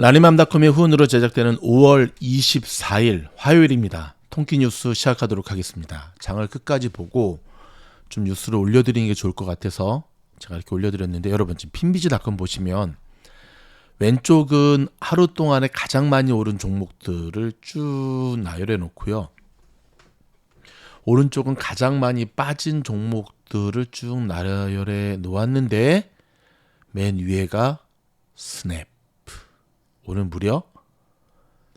라니맘닷컴의 후원으로 제작되는 5월 24일 화요일입니다. 통키 뉴스 시작하도록 하겠습니다. 장을 끝까지 보고 좀 뉴스를 올려드리는 게 좋을 것 같아서 제가 이렇게 올려드렸는데 여러분 지금 핀비즈닷컴 보시면 왼쪽은 하루 동안에 가장 많이 오른 종목들을 쭉 나열해 놓고요. 오른쪽은 가장 많이 빠진 종목들을 쭉 나열해 놓았는데 맨 위에가 스냅. 오늘 무려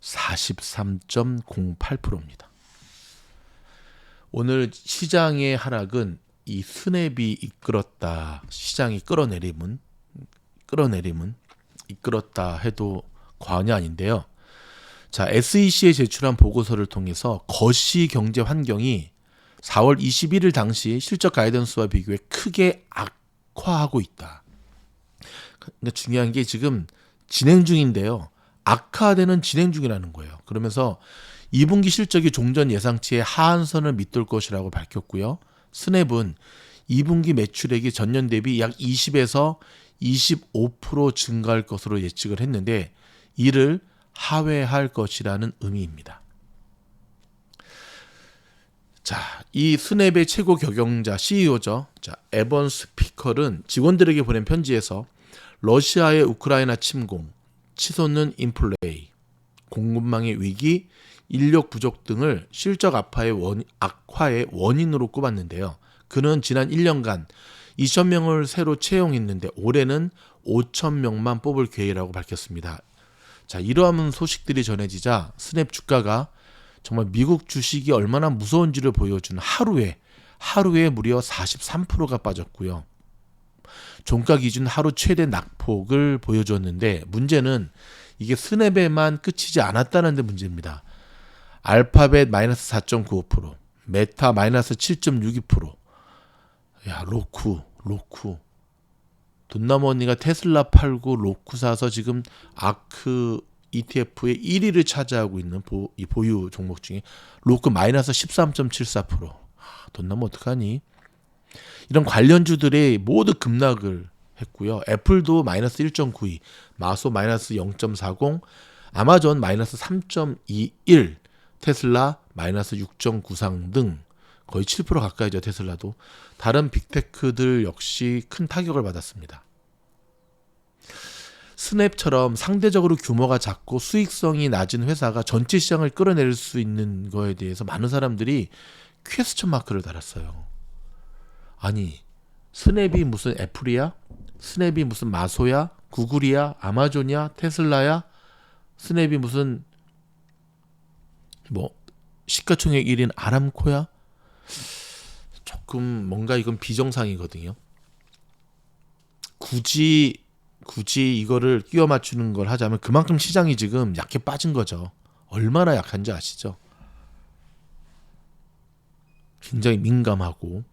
43.08%입니다. 오늘 시장의 하락은 이 스냅이 이끌었다. 시장이 끌어내림은 끌어내림은 이끌었다 해도 과언이 아닌데요. 자, SEC에 제출한 보고서를 통해서 거시 경제 환경이 4월 21일 당시 실적 가이던스와 비교해 크게 악화하고 있다. 그러니까 중요한 게 지금 진행 중인데요. 악화되는 진행 중이라는 거예요. 그러면서 2분기 실적이 종전 예상치의 하한선을 밑돌 것이라고 밝혔고요. 스냅은 2분기 매출액이 전년 대비 약 20에서 25% 증가할 것으로 예측을 했는데 이를 하회할 것이라는 의미입니다. 자, 이 스냅의 최고 경영자 CEO죠. 자, 에번 스피컬은 직원들에게 보낸 편지에서 러시아의 우크라이나 침공, 치솟는 인플레이, 공급망의 위기, 인력 부족 등을 실적 악화의, 원, 악화의 원인으로 꼽았는데요. 그는 지난 1년간 2천 명을 새로 채용했는데 올해는 5천 명만 뽑을 계획이라고 밝혔습니다. 자, 이러한 소식들이 전해지자 스냅 주가가 정말 미국 주식이 얼마나 무서운지를 보여주는 하루에 하루에 무려 43%가 빠졌고요. 종가 기준 하루 최대 낙폭을 보여줬는데 문제는 이게 스냅에만 끝이지 않았다는 데 문제입니다. 알파벳 마이너스 4.95%, 메타 마이너스 7.62%. 야, 로쿠, 로쿠. 돈나무 언니가 테슬라 팔고 로쿠 사서 지금 아크 ETF의 1위를 차지하고 있는 보, 이 보유 종목 중에 로크 마이너스 13.74%. 돈나무 어떡하니? 이런 관련주들이 모두 급락을 했고요. 애플도 마이너스 1.92, 마소 마이너스 0.40, 아마존 마이너스 3.21, 테슬라 마이너스 6.93 등 거의 7% 가까이죠 테슬라도 다른 빅테크들 역시 큰 타격을 받았습니다. 스냅처럼 상대적으로 규모가 작고 수익성이 낮은 회사가 전체 시장을 끌어낼 수 있는 거에 대해서 많은 사람들이 퀘스천 마크를 달았어요. 아니 스냅이 무슨 애플이야? 스냅이 무슨 마소야? 구글이야? 아마존이야? 테슬라야? 스냅이 무슨 뭐 시가총액 1인 아람코야? 조금 뭔가 이건 비정상이거든요. 굳이 굳이 이거를 끼워 맞추는 걸 하자면 그만큼 시장이 지금 약해 빠진 거죠. 얼마나 약한지 아시죠? 굉장히 민감하고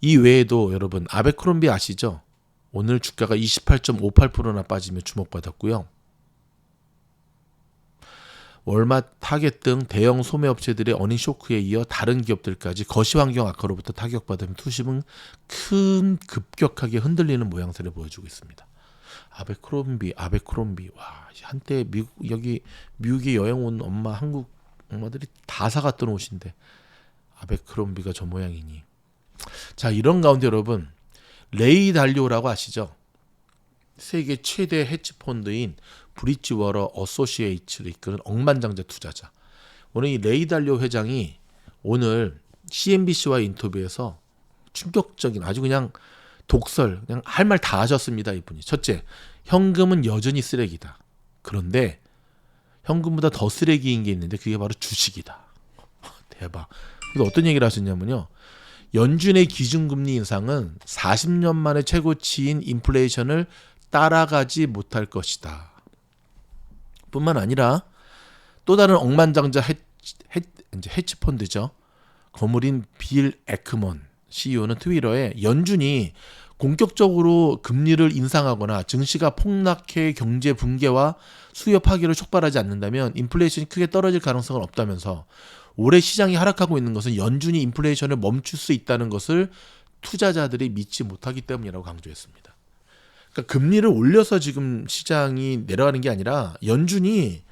이 외에도 여러분 아베크롬비 아시죠? 오늘 주가가 28.58%나 빠지며 주목받았고요. 월마, 타겟 등 대형 소매 업체들의 어닝 쇼크에 이어 다른 기업들까지 거시 환경 악화로부터 타격받으며 투심은 큰 급격하게 흔들리는 모양새를 보여주고 있습니다. 아베크롬비, 아베크롬비, 와 한때 미국 여기 미국에 여행 온 엄마 한국 엄마들이 다 사갔던 옷인데 아베크롬비가 저 모양이니. 자 이런 가운데 여러분 레이 달리오라고 아시죠? 세계 최대 헤지 펀드인 브릿지워러 어소시에이츠를 이끄는 억만장자 투자자. 오늘 이 레이 달리오 회장이 오늘 CNBC와 인터뷰에서 충격적인 아주 그냥 독설, 그냥 할 말 다 하셨습니다. 이분이. 첫째, 현금은 여전히 쓰레기다. 그런데 현금보다 더 쓰레기인 게 있는데 그게 바로 주식이다. 대박. 그래서 어떤 얘기를 하셨냐면요. 연준의 기준금리 인상은 40년 만에 최고치인 인플레이션을 따라가지 못할 것이다. 뿐만 아니라 또 다른 억만장자 이제 헤지펀드죠. 거물인 빌 에크먼 CEO는 트위터에 연준이 공격적으로 금리를 인상하거나 증시가 폭락해 경제 붕괴와 수요 파괴를 촉발하지 않는다면 인플레이션이 크게 떨어질 가능성은 없다면서 올해 시장이 하락하고 있는 것은 연준이 인플레이션을 멈출 수 있다는 것을 투자자들이 믿지 못하기 때문이라고 강조했습니다. 그러니까 금리를 올려서 지금 시장이 내려가는 게 아니라 연준이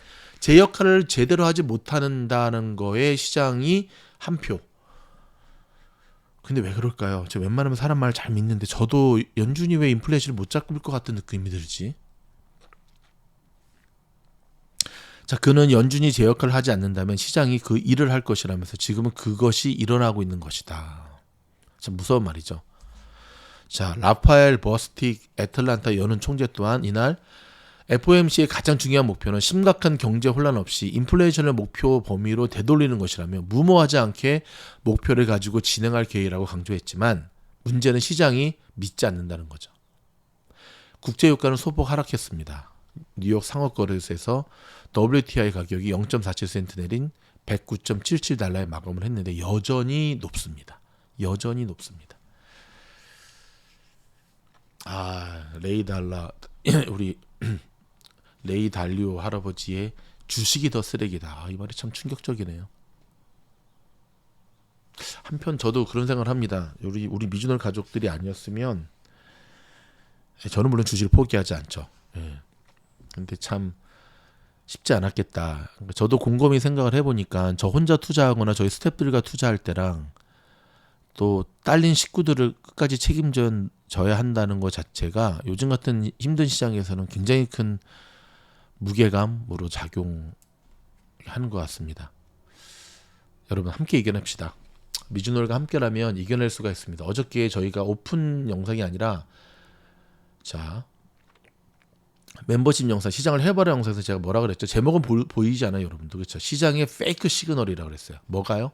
제 역할을 제대로 하지 못한다는 거에 시장이 한 표. 근데 왜 그럴까요? 저 웬만하면 사람 말 잘 믿는데 저도 연준이 왜 인플레이션을 못 잡을 것 같은 느낌이 들지? 자, 그는 연준이 제 역할을 하지 않는다면 시장이 그 일을 할 것이라면서 지금은 그것이 일어나고 있는 것이다. 참 무서운 말이죠. 자, 라파엘 버스틱 애틀란타 연은 총재 또한 이날 FOMC의 가장 중요한 목표는 심각한 경제 혼란 없이 인플레이션을 목표 범위로 되돌리는 것이라며 무모하지 않게 목표를 가지고 진행할 계획이라고 강조했지만 문제는 시장이 믿지 않는다는 거죠. 국제유가는 소폭 하락했습니다. 뉴욕 상업거래소에서 WTI 가격이 0.47센트 내린 109.77달러에 마감을 했는데 여전히 높습니다. 여전히 높습니다. 아 레이 달라 우리 레이 달리오 할아버지의 주식이 더 쓰레기다. 아, 이 말이 참 충격적이네요. 한편 저도 그런 생각을 합니다. 우리 우리 미주널 가족들이 아니었으면 저는 물론 주식을 포기하지 않죠. 예. 근데 참 쉽지 않았겠다. 저도 곰곰이 생각을 해보니까 저 혼자 투자하거나 저희 스태프들과 투자할 때랑 또 딸린 식구들을 끝까지 책임져야 한다는 것 자체가 요즘 같은 힘든 시장에서는 굉장히 큰 무게감으로 작용하는 것 같습니다. 여러분 함께 이겨냅시다. 미주놀과 함께라면 이겨낼 수가 있습니다. 어저께 저희가 오픈 영상이 아니라 자 멤버십 영상 시장을 해봐라 영상에서 제가 뭐라 그랬죠? 제목은 보, 이지 않아요, 여러분들 그렇죠? 시장의 페이크 시그널이라 고 그랬어요. 뭐가요?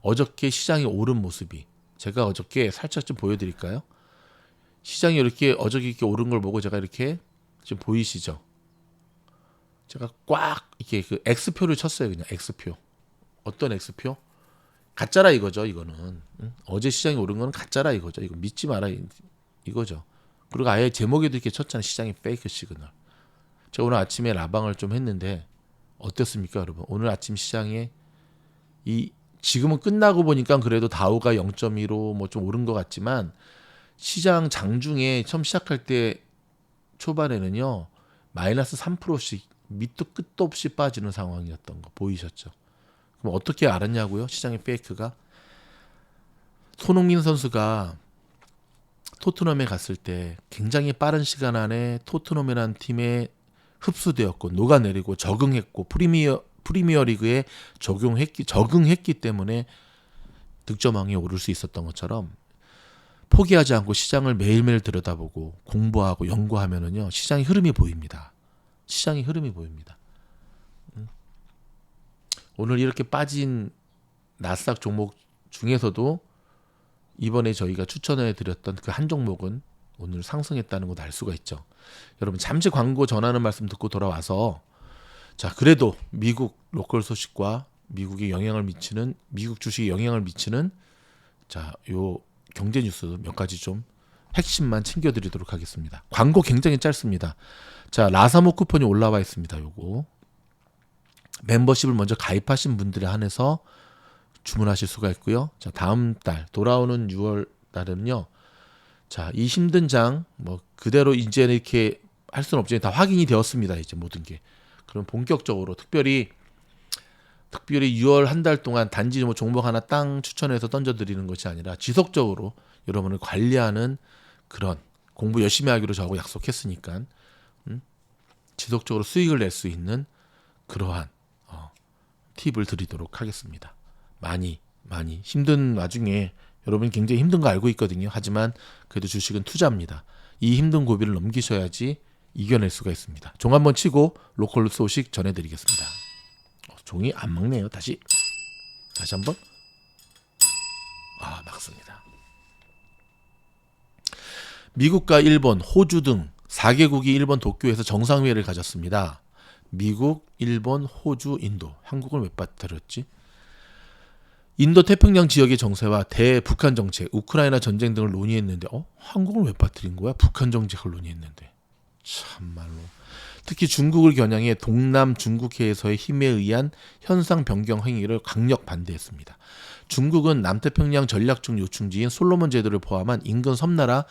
어저께 시장이 오른 모습이 제가 어저께 살짝 좀 보여드릴까요? 시장이 이렇게 어저께 이렇게 오른 걸 보고 제가 이렇게 지금 보이시죠? 제가 꽉 이렇게 그 X표를 쳤어요, 그냥 X표. 어떤 X표? 가짜라 이거죠, 이거는. 응? 어제 시장이 오른 거는 가짜라 이거죠. 이거 믿지 마라 이거죠. 그리고 아예 제목에도 이렇게 쳤잖아요. 시장의 페이크 시그널. 제가 오늘 아침에 라방을 좀 했는데 어땠습니까, 여러분? 오늘 아침 시장에 이 지금은 끝나고 보니까 그래도 다우가 0.15뭐좀 오른 것 같지만 시장 장중에 처음 시작할 때 초반에는요 마이너스 3%씩 밑도 끝도 없이 빠지는 상황이었던 거 보이셨죠? 그럼 어떻게 알았냐고요? 시장의 페이크가 손흥민 선수가 토트넘에 갔을 때 굉장히 빠른 시간 안에 토트넘이라는 팀에 흡수되었고 녹아내리고 적응했고 프리미어 프리미어 리그에 적용했기 적응했기 때문에 득점왕에 오를 수 있었던 것처럼 포기하지 않고 시장을 매일매일 들여다보고 공부하고 연구하면은요 시장의 흐름이 보입니다. 시장의 흐름이 보입니다. 음. 오늘 이렇게 빠진 나스닥 종목 중에서도 이번에 저희가 추천해 드렸던 그 한 종목은 오늘 상승했다는 걸알 수가 있죠. 여러분 잠시 광고 전하는 말씀 듣고 돌아와서 자 그래도 미국 로컬 소식과 미국에 영향을 미치는 미국 주식에 영향을 미치는 자 요 경제 뉴스 몇 가지 좀 핵심만 챙겨드리도록 하겠습니다. 광고 굉장히 짧습니다. 자 라사모 쿠폰이 올라와 있습니다. 요거 멤버십을 먼저 가입하신 분들에 한해서 주문하실 수가 있고요. 자, 다음 달 돌아오는 6월 달은요. 자, 이 힘든 장 뭐 그대로 이제 이렇게 할 수는 없지만 다 확인이 되었습니다. 이제 모든 게. 그럼 본격적으로 특별히 특별히 6월 한 달 동안 단지 뭐 종목 하나 땅 추천해서 던져 드리는 것이 아니라 지속적으로 여러분을 관리하는 그런 공부 열심히 하기로 저하고 약속했으니까 음? 지속적으로 수익을 낼 수 있는 그러한 어, 팁을 드리도록 하겠습니다. 많이 많이 힘든 와중에 여러분 굉장히 힘든 거 알고 있거든요. 하지만 그래도 주식은 투자입니다. 이 힘든 고비를 넘기셔야지 이겨낼 수가 있습니다. 종 한번 치고 로컬 소식 전해드리겠습니다. 어, 종이 안 막네요. 다시 다시 한번 아 막습니다. 미국과 일본, 호주 등 4개국이 일본 도쿄에서 정상회의를 가졌습니다. 미국, 일본, 호주, 인도. 한국을 왜 빠뜨렸지? 인도 태평양 지역의 정세와 대북한 정책, 우크라이나 전쟁 등을 논의했는데 어? 한국을 왜 빠뜨린 거야? 북한 정책을 논의했는데. 참말로. 특히 중국을 겨냥해 동남 중국해에서의 힘에 의한 현상 변경 행위를 강력 반대했습니다. 중국은 남태평양 전략적 요충지인 솔로몬 제도를 포함한 인근 섬나라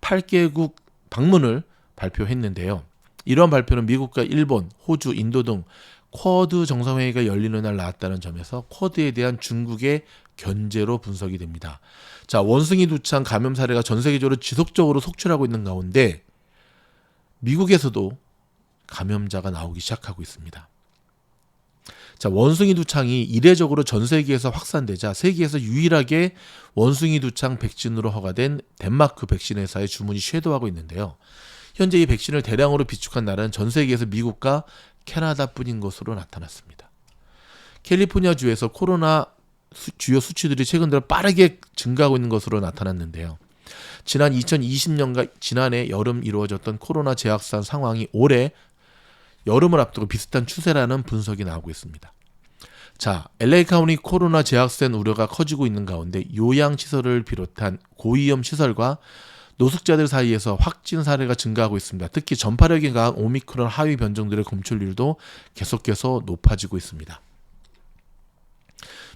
8개국 방문을 발표했는데요. 이러한 발표는 미국과 일본, 호주, 인도 등 쿼드 정상회의가 열리는 날 나왔다는 점에서 쿼드에 대한 중국의 견제로 분석이 됩니다. 자, 원숭이 두창 감염 사례가 전 세계적으로 지속적으로 속출하고 있는 가운데 미국에서도 감염자가 나오기 시작하고 있습니다. 자, 원숭이 두창이 이례적으로 전 세계에서 확산되자 세계에서 유일하게 원숭이 두창 백신으로 허가된 덴마크 백신 회사의 주문이 쇄도하고 있는데요. 현재 이 백신을 대량으로 비축한 나라는 전 세계에서 미국과 캐나다뿐인 것으로 나타났습니다. 캘리포니아 주에서 코로나 수- 주요 수치들이 최근 들어 빠르게 증가하고 있는 것으로 나타났는데요. 지난 2020년과 지난해 여름 이루어졌던 코로나 재확산 상황이 올해 여름을 앞두고 비슷한 추세라는 분석이 나오고 있습니다. 자, LA 카운티 코로나 재확산 우려가 커지고 있는 가운데 요양 시설을 비롯한 고위험 시설과 노숙자들 사이에서 확진 사례가 증가하고 있습니다. 특히 전파력이 강한 오미크론 하위 변종들의 검출률도 계속해서 높아지고 있습니다.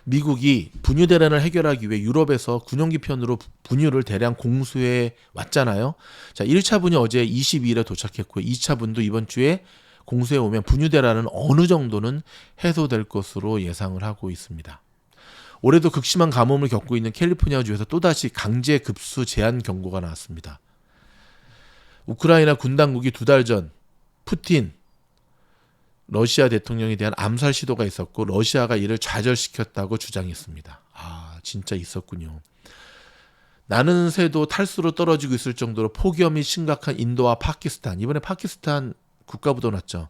미국이 분유 대란을 해결하기 위해 유럽에서 군용기 편으로 분유를 대량 공수해 왔잖아요. 자, 1차 분이 어제 22일에 도착했고요. 2차 분도 이번 주에 공수해 오면 분유 대란은 어느 정도는 해소될 것으로 예상을 하고 있습니다. 올해도 극심한 가뭄을 겪고 있는 캘리포니아 주에서 또다시 강제 급수 제한 경고가 나왔습니다. 우크라이나 군 당국이 두 달 전 푸틴 러시아 대통령에 대한 암살 시도가 있었고 러시아가 이를 좌절시켰다고 주장했습니다. 아, 진짜 있었군요. 나는 새도 탈수로 떨어지고 있을 정도로 폭염이 심각한 인도와 파키스탄. 이번에 파키스탄 국가부도 났죠.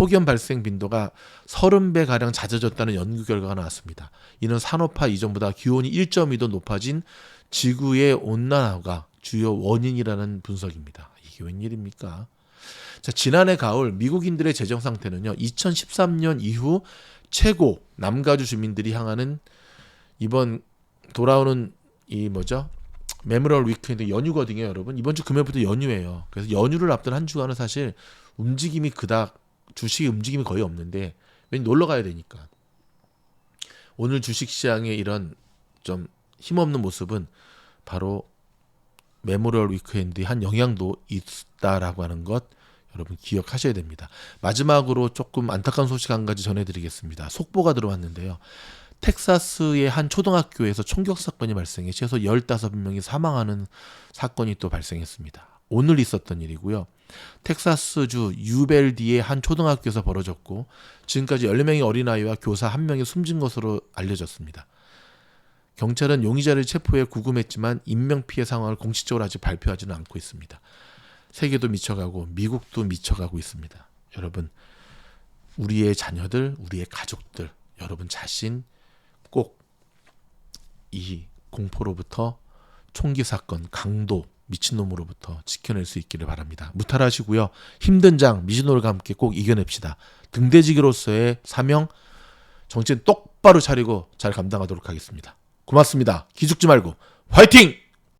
폭염 발생 빈도가 30배 가량 잦아졌다는 연구 결과가 나왔습니다. 이는 산업화 이전보다 기온이 1.2도 높아진 지구의 온난화가 주요 원인이라는 분석입니다. 이게 웬일입니까? 자, 지난해 가을 미국인들의 재정 상태는요. 2013년 이후 최고 남가주 주민들이 향하는 이번 돌아오는 이 뭐죠? 메모럴 위크엔드 연휴거든요, 여러분. 이번 주 금요일부터 연휴예요. 그래서 연휴를 앞둔 한 주간은 사실 움직임이 그닥 주식의 움직임이 거의 없는데 왠 놀러 가야 되니까. 오늘 주식 시장의 이런 좀 힘없는 모습은 바로 메모리얼 위크엔드의 한 영향도 있다라고 하는 것 여러분 기억하셔야 됩니다. 마지막으로 조금 안타까운 소식 한 가지 전해드리겠습니다. 속보가 들어왔는데요. 텍사스의 한 초등학교에서 총격 사건이 발생해 최소 15명이 사망하는 사건이 또 발생했습니다. 오늘 있었던 일이고요. 텍사스주 유벨디의 한 초등학교에서 벌어졌고 지금까지 14명의 어린아이와 교사 1명이 숨진 것으로 알려졌습니다. 경찰은 용의자를 체포해 구금했지만 인명 피해 상황을 공식적으로 아직 발표하지는 않고 있습니다. 세계도 미쳐가고 미국도 미쳐가고 있습니다. 여러분 우리의 자녀들, 우리의 가족들, 여러분 자신 꼭 이 공포로부터 총기 사건, 강도, 미친놈으로부터 지켜낼 수 있기를 바랍니다. 무탈하시고요. 힘든 장 미진노을과 함께 꼭 이겨냅시다. 등대지기로서의 사명 정치는 똑바로 차리고 잘 감당하도록 하겠습니다. 고맙습니다. 기죽지 말고 화이팅!